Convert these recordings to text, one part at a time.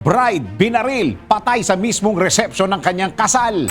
Bride, binaril, patay sa mismong resepsyon ng kanyang kasal.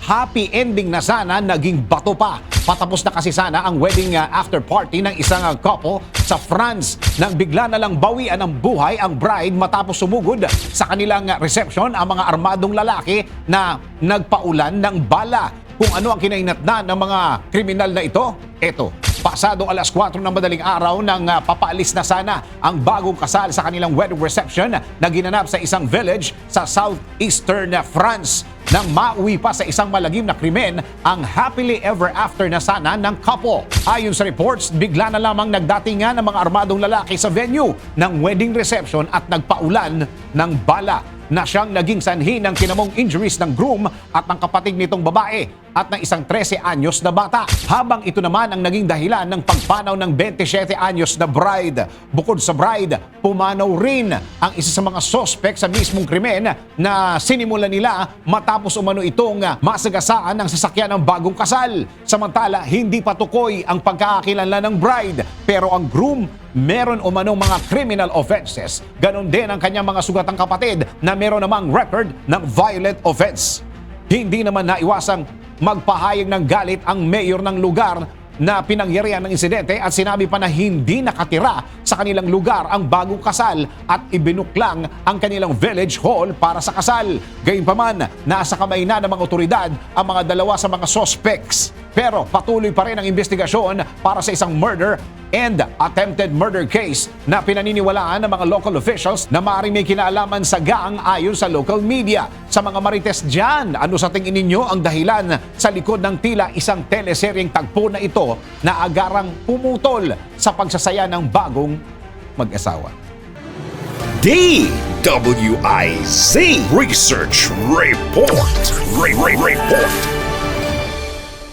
Happy ending na sana, naging bato pa. Patapos na kasi sana ang wedding uh, after party ng isang uh, couple sa France nang bigla na lang bawian ng buhay ang bride matapos sumugod sa kanilang uh, reception ang mga armadong lalaki na nagpaulan ng bala. Kung ano ang kinainatnan ng mga kriminal na ito, eto. Pasado alas 4 ng madaling araw nang uh, papaalis na sana ang bagong kasal sa kanilang wedding reception na ginanap sa isang village sa southeastern France. Nang mauwi pa sa isang malagim na krimen ang happily ever after na sana ng couple. Ayon sa reports, bigla na lamang nagdatingan ng mga armadong lalaki sa venue ng wedding reception at nagpaulan ng bala na siyang naging sanhi ng kinamong injuries ng groom at ng kapatid nitong babae at ng isang 13 anyos na bata. Habang ito naman ang naging dahilan ng pagpanaw ng 27 anyos na bride. Bukod sa bride, pumanaw rin ang isa sa mga sospek sa mismong krimen na sinimulan nila matapos umano itong masagasaan ng sasakyan ng bagong kasal. Samantala, hindi patukoy ang pagkakakilala ng bride pero ang groom meron umanong mga criminal offenses. Ganon din ang kanyang mga sugatang kapatid na meron namang record ng violent offense. Hindi naman naiwasang magpahayag ng galit ang mayor ng lugar na pinangyarihan ng insidente at sinabi pa na hindi nakatira sa kanilang lugar ang bagong kasal at ibinuklang ang kanilang village hall para sa kasal. Gayunpaman, nasa kamay na ng mga otoridad ang mga dalawa sa mga suspects. Pero patuloy pa rin ang investigasyon para sa isang murder and attempted murder case na pinaniniwalaan ng mga local officials na maaaring may kinalaman sa gang ayon sa local media. Sa mga marites dyan, ano sa tingin ninyo ang dahilan sa likod ng tila isang teleseryeng tagpo na ito na agarang pumutol sa pagsasaya ng bagong mag-asawa? DWIZ Research Report. Re- Re- Report.